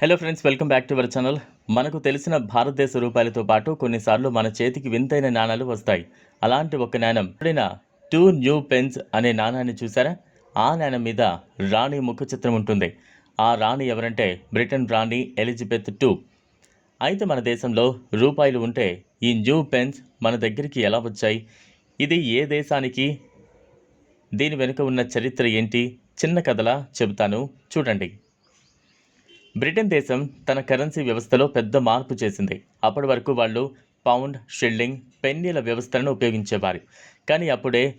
Hello friends welcome back to our channel మనకు తెలిసిన భారతదేశ రూపాయలతో పాటు కొన్నిసార్లు మన చేతికి వింతైన నాణాలు వస్తాయి. అలాంటి ఒక నాణం ఎప్పుడైనా టూ న్యూ పెన్స్ అనే నాణాన్ని చూసారా? ఆ నాణం మీద రాణి ముఖ చిత్రం ఉంటుంది. ఆ రాణి ఎవరంటే బ్రిటన్ రాణి ఎలిజబెత్ టూ అయితే మన దేశంలో రూపాయలు ఉంటే ఈ న్యూ పెన్స్ మన దగ్గరికి ఎలా వచ్చాయి? ఇది ఏ దేశానికి? దీని వెనుక ఉన్న చరిత్ర ఏంటి? చిన్న కథలా చెబుతాను. చూడండి. బ్రిటన్ దేశం తన కరెన్సీ వ్యవస్థలో పెద్ద మార్పు చేసింది. అప్పటి వరకు వాళ్ళు పౌండ్ షిల్లింగ్ పెన్నీల వ్యవస్థలను ఉపయోగించేవారు. కానీ అప్పుడే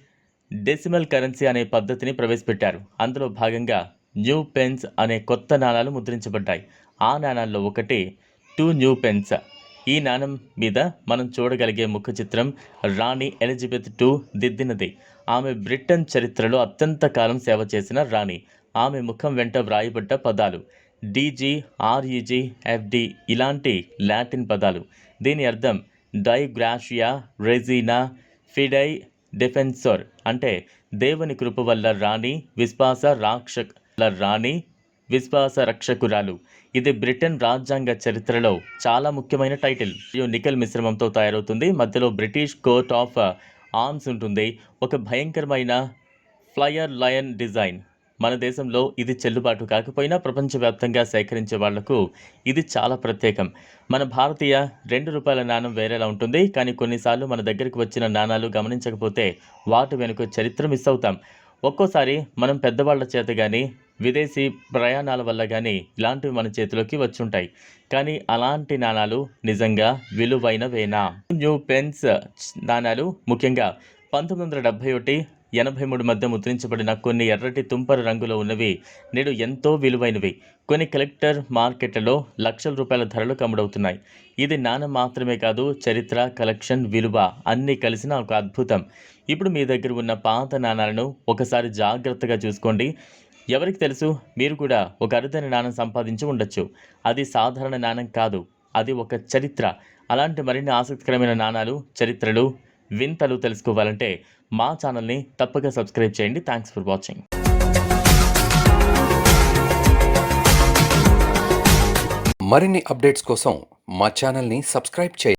డెసిమల్ కరెన్సీ అనే పద్ధతిని ప్రవేశపెట్టారు. అందులో భాగంగా న్యూ పెన్స్ అనే కొత్త నాణాలు ముద్రించబడ్డాయి. ఆ నాణాల్లో ఒకటి టూ న్యూ పెన్స్. ఈ నాణం మీద మనం చూడగలిగే ముఖ చిత్రం రాణి ఎలిజబెత్ టూ దిద్దినది. ఆమె బ్రిటన్ చరిత్రలో అత్యంత కాలం సేవ చేసిన రాణి. ఆమె ముఖం వెంట వ్రాయబడ్డ పదాలు. డీజీ ఆర్ఈజీ ఎఫ్డి ఇలాంటి లాటిన్ పదాలు. దీని అర్థం డైగ్రాషియా రెజీనా ఫిడై డిఫెన్సర్ అంటే దేవుని కృప వల్ల రాణి విశ్వాస రాక్షల రాణి విశ్వాస రక్షకురాలు. ఇది బ్రిటన్ రాజ్యాంగ చరిత్రలో చాలా ముఖ్యమైన టైటిల్. మరియు నికెల్ మిశ్రమంతో తయారవుతుంది. మధ్యలో బ్రిటిష్ కోర్ట్ ఆఫ్ ఆర్మ్స్ ఉంటుంది. ఒక భయంకరమైన ఫ్లయర్ లయన్ డిజైన్. మన దేశంలో ఇది చెల్లుబాటు కాకపోయినా ప్రపంచవ్యాప్తంగా సేకరించే వాళ్ళకు ఇది చాలా ప్రత్యేకం. మన భారతీయ రెండు రూపాయల నాణం వేరేలా ఉంటుంది. కానీ కొన్నిసార్లు మన దగ్గరికి వచ్చిన నాణాలు గమనించకపోతే వాటి వెనుక చరిత్ర మిస్ అవుతాం. ఒక్కోసారి మనం పెద్దవాళ్ళ చేత కానీ విదేశీ ప్రయాణాల వల్ల కానీ ఇలాంటివి మన చేతిలోకి వచ్చుంటాయి. కానీ అలాంటి నాణాలు నిజంగా విలువైనవేనా? న్యూ పెన్స్ నాణాలు ముఖ్యంగా పంతొమ్మిది వందల డెబ్భై ఒకటి ఎనభై మూడు మధ్య ముద్రించబడిన కొన్ని ఎర్రటి తుంపర రంగులో ఉన్నవి నేడు ఎంతో విలువైనవి. కొన్ని కలెక్టర్ మార్కెట్లలో లక్షల రూపాయల ధరలు కమ్ముడవుతున్నాయి ఇది నాణం మాత్రమే కాదు చరిత్ర కలెక్షన్ విలువ అన్నీ కలిసిన ఒక అద్భుతం. ఇప్పుడు మీ దగ్గర ఉన్న పాత నాణాలను ఒకసారి జాగ్రత్తగా చూసుకోండి. ఎవరికి తెలుసు మీరు కూడా ఒక అరుదైన నాణం సంపాదించి ఉండొచ్చు. అది సాధారణ నాణం కాదు అది ఒక చరిత్ర. అలాంటి మరిన్ని ఆసక్తికరమైన నాణాలు చరిత్రలు వింతలు తెలుసుకోవాలంటే మా ఛానల్ని తప్పక సబ్స్క్రైబ్ చేయండి. థ్యాంక్స్ ఫర్ వాచింగ్ మరిన్ని అప్డేట్స్ కోసం మా ఛానల్ని సబ్స్క్రైబ్ చేయండి.